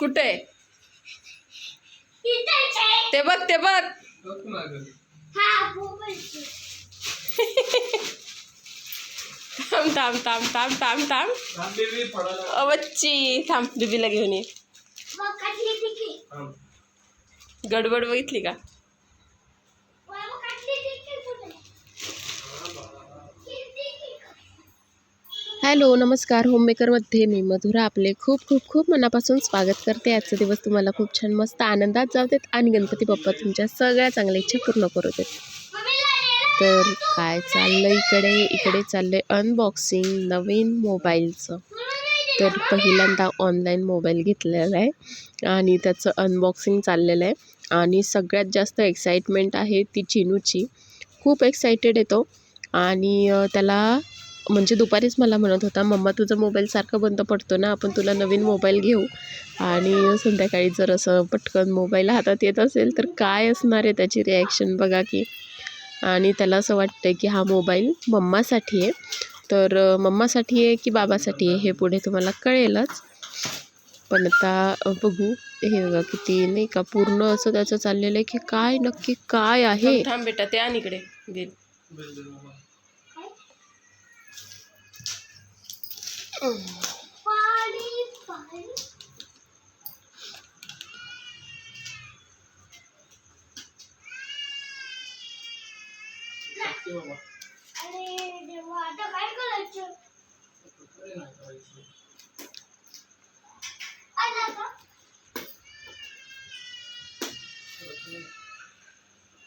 कुठे ते बघ ते बघ बघ मागं. थांब थांब थांब थांब अ, बच्ची थांब बिबीला घेऊन ये. गडबड बघितली का? हॅलो नमस्कार. होममेकरमध्ये मी मधुरा. आपले खूप खूप खूप मनापासून स्वागत करते. आजचा दिवस तुम्हाला खूप छान मस्त आनंदात जाऊ देत आणि गणपती बाप्पा तुमच्या सगळ्या चांगल्या इच्छा पूर्ण करू देत. तर काय चाललं इकडे? इकडे चाललंय अनबॉक्सिंग नवीन मोबाईलचं. तर पहिल्यांदा ऑनलाईन मोबाईल घेतलेला आहे. आणि त्याचं अनबॉक्सिंग चाललेलं आहे. आणि सगळ्यात जास्त एक्साइटमेंट आहे ती चिनूची. खूप एक्सायटेड येतो आणि त्याला म्हणजे दुपारीच मला म्हणत होता मम्मा तुझा मोबाईल सारखा बंद पडतो ना आपण तुला नवीन मोबाईल घेऊ. आणि संध्याकाळी जर असं पटकन मोबाईल हातात येत असेल तर काय असणार आहे त्याची रिॲक्शन बघा की. आणि त्याला असं वाटतं की हा मोबाईल मम्मासाठी आहे. तर मम्मासाठी आहे की बाबासाठी आहे हे पुढे तुम्हाला कळेलच. पण आता बघू. हे बघा किती नाही का पूर्ण असं त्याचं चाललेलं आहे की काय नक्की काय आहे? थांब बेटा ते आणि इकडे. बेल दे मामा. काय नाही करायचं. आला का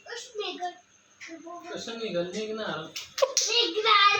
उष्मेगत कसं निघाल निघणार निघणार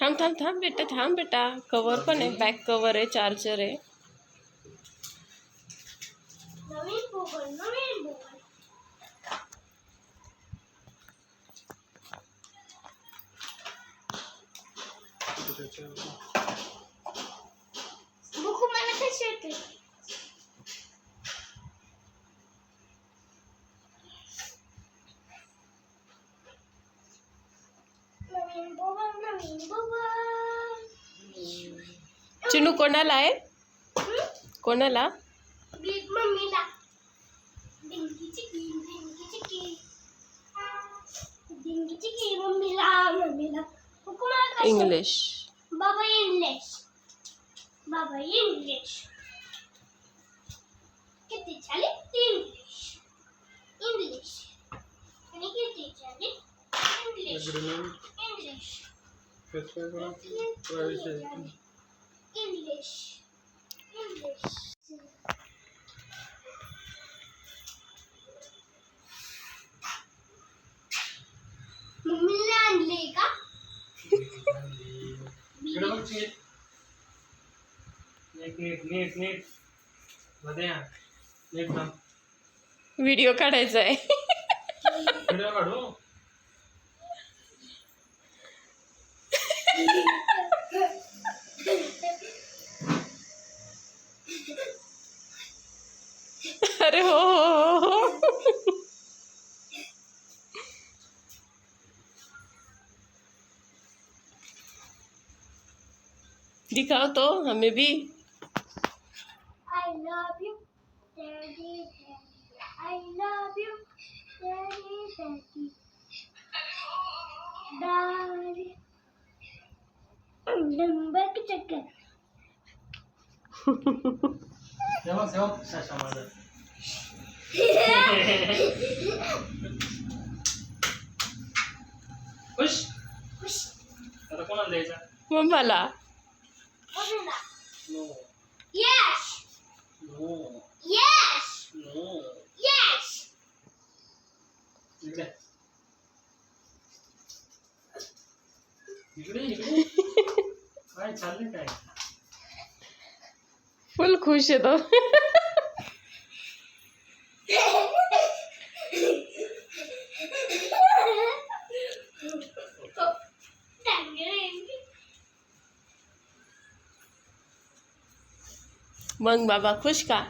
थांब थांब थांब बेटा थांब बेटा. कवर पण आहे. बॅक कवर आहे चार्जर आहे. मोबाईल नवीन मोबाईल चिनू कोणाला आहे? कोणाला? मम्मीला इंग्लिश. बाबा इंग्लिश बाबा इंग्लिश किती झाले इंग्लिश इंग्लिश आणि किती झाले इंग्लिश इंग्लिश कसं काय करायचं? Privacy. इंग्लिश इंग्लिश मम्मीने आणले का बघ नीट. नीट नीट नीट नीटमध्ये या. नीट थांब. व्हिडिओ काढायचा आहे व्हिडिओ काढू दिखाओ तो हमें भी। खुश खुश मम्मीला no yes no yes no yes इकडे इकडे इकडे काय चाललंय काय फुल खुश आहे तो मग बाबा खुश का?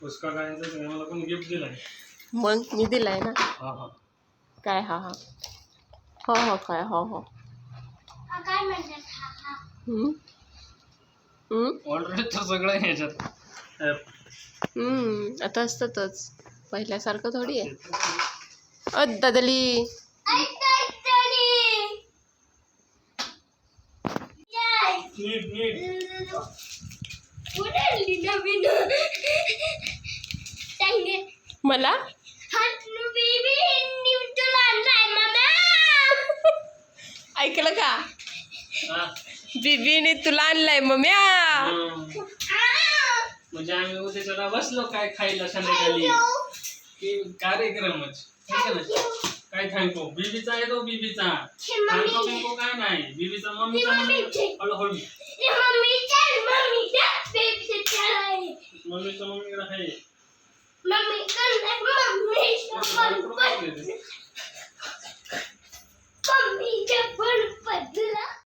पुष्का पण गिफ्ट दिलाय. मग मी दिलाय ना? हा हा. काय हा हा. हो हो काय हो हो. काय म्हणतात? हा हा. हम्म? हम्म? ऑलरेडी तर सगळं आहे ह्याच्यात. हम्म, आता असतातच. पहिल्यासारखं थोडी आहे. अ दादली. मला? ऐकलं का? बीबीने तुला आणलाय मम्या म्हणजे आम्ही उद्या जरा बसलो काय खायला संध्याकाळी. कार्यक्रमच. काय थँको बीबीचा आहे तो बीबीचा थँको थँको काय नाही बीबीचा मम्मीचा हळू हळू मम्मीचा मम्मीचा बेबीचा आहे मम्मीचा मम्मीकडे आहे मम्मी मम्मीचा मम्मीचा पण पदला